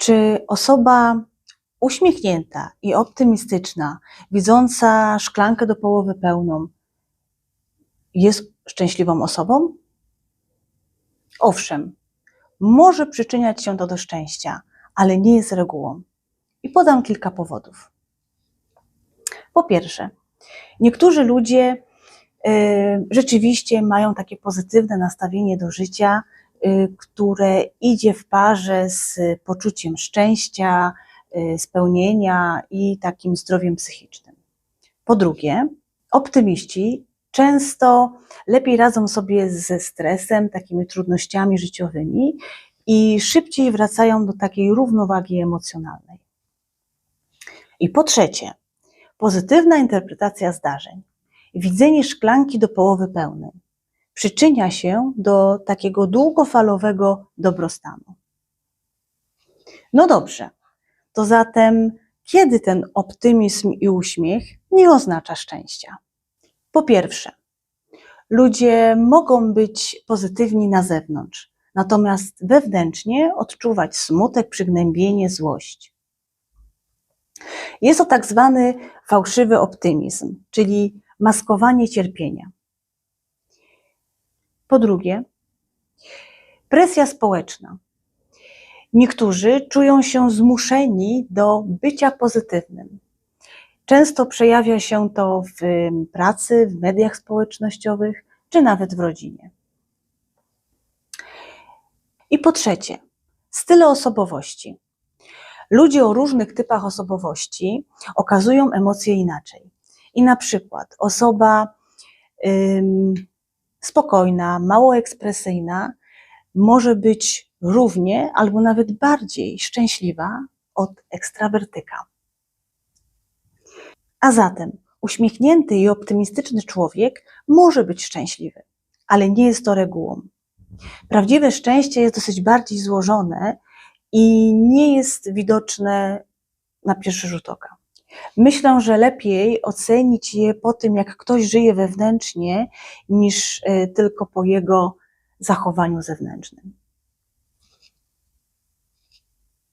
Czy osoba uśmiechnięta i optymistyczna, widząca szklankę do połowy pełną, jest szczęśliwą osobą? Owszem, może przyczyniać się to do szczęścia, ale nie jest regułą. I podam kilka powodów. Po pierwsze, niektórzy ludzie y, rzeczywiście mają takie pozytywne nastawienie do życia, które idzie w parze z poczuciem szczęścia, y, spełnienia i takim zdrowiem psychicznym. Po drugie, optymiści często lepiej radzą sobie ze stresem, takimi trudnościami życiowymi i szybciej wracają do takiej równowagi emocjonalnej. I po trzecie, pozytywna interpretacja zdarzeń, widzenie szklanki do połowy pełnej przyczynia się do takiego długofalowego dobrostanu. No dobrze, to zatem kiedy ten optymizm i uśmiech nie oznacza szczęścia? Po pierwsze, ludzie mogą być pozytywni na zewnątrz, natomiast wewnętrznie odczuwać smutek, przygnębienie, złość. Jest to tak zwany fałszywy optymizm, czyli maskowanie cierpienia. Po drugie, presja społeczna. Niektórzy czują się zmuszeni do bycia pozytywnym. Często przejawia się to w pracy, w mediach społecznościowych, czy nawet w rodzinie. I po trzecie, style osobowości. Ludzie o różnych typach osobowości okazują emocje inaczej. I na przykład osoba spokojna, mało ekspresyjna może być równie albo nawet bardziej szczęśliwa od ekstrawertyka. A zatem uśmiechnięty i optymistyczny człowiek może być szczęśliwy, ale nie jest to regułą. Prawdziwe szczęście jest dosyć bardziej złożone i nie jest widoczne na pierwszy rzut oka. Myślę, że lepiej ocenić je po tym, jak ktoś żyje wewnętrznie, niż y, tylko po jego zachowaniu zewnętrznym.